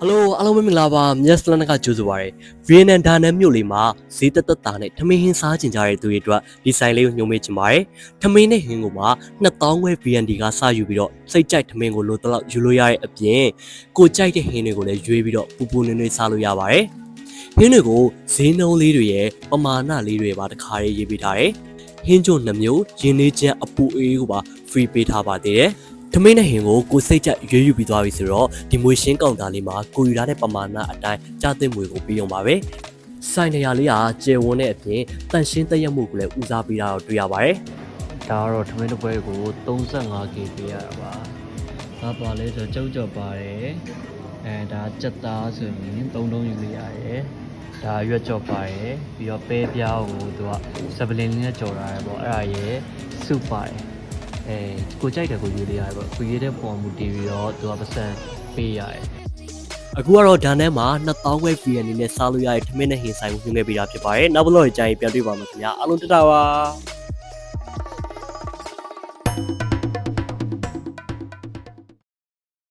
ဟယ်လိုအားလုံးပဲမင်္ဂလာပါမြက်စလန်ကကြိုဆိုပါရယ်ဗီယက်နမ်ဒါနမ်မြို့လေးမှာဈေးတက်တက်တာနဲ့ထမင်းဟင်းစားကျင်ကြတဲ့သူတွေအတွက်ဒီဆိုင်လေးကိုညွှန်ပေးချင်ပါတယ်ထမင်းနဲ့ဟင်းကိုမှ2000ခွဲ VND ကစယူပြီးတော့စိတ်ကြိုက်ထမင်းကိုလိုတလောက်ယူလို့ရတဲ့အပြင်ကိုကြိုက်တဲ့ဟင်းတွေကိုလည်းရွေးပြီးတော့ပူပူနွေ့နွေ့စားလို့ရပါတယ်ဟင်းတွေကိုဈေးနှုန်းလေးတွေရဲ့ပမာဏလေးတွေပါတခါရေးရေးပေးထားတယ်ဟင်းကျုံနှမျိုးရင်းနှီးချင်းအပူအေးကိုပါ free ပေးထားပါသေးတယ် ထမင်းနဲ့ဟင်ကိုကိုစိတ်ကြရွေးယူပြီးသွားပြီဆိုတော့ဒီမွေရှင်းကောင်သားလေးမှာကိုယူထားတဲ့ပမာဏအတိုင်းကြားသိမ့်မွေကိုပြီးအောင်ပါပဲဆိုင်နေရာလေးကကျယ်ဝန်းတဲ့အပြင်တန်ရှင်းတက်ရက်မှုကိုလည်းဦးစားပေးတာတော့တွေ့ရပါတယ်ဒါကတော့ထမင်းတစ်ပွဲကို 35k ပေးရတာပါ။ဒါပါလဲဆိုတော့ကြောက်ကြော်ပါတယ်။အဲဒါကြက်သားဆိုရင်3လုံးယူလိုက်ရတယ်။ဒါရွက်ကြော်ပါတယ်ပြီးတော့ပဲပြားကိုသူကစပလင်လေးနဲ့ကြော်ထားတယ်ပေါ့အဲ့ဒါရဲ့စုပါတယ်။ အဲကိုကြိုက်တယ်ကိုယူလိုက်ရတယ်ပေါ့ကိုရေးတဲ့ပုံမူတည်ပြီးတော့သူကပတ်စံပေးရတယ်အခုကတော့ဒါနဲ့မှာ2000ခွဲ VN အနေနဲ့စားလို့ရတဲ့ထမင်းနဲ့ဟင်ဆိုင်ကိုညွှန်ခဲ့ပေးတာဖြစ်ပါတယ်နောက်ဘလို့ကြာရင်ပြန်တွေ့ပါမယ်ခင်ဗျာအားလုံးတတာပါ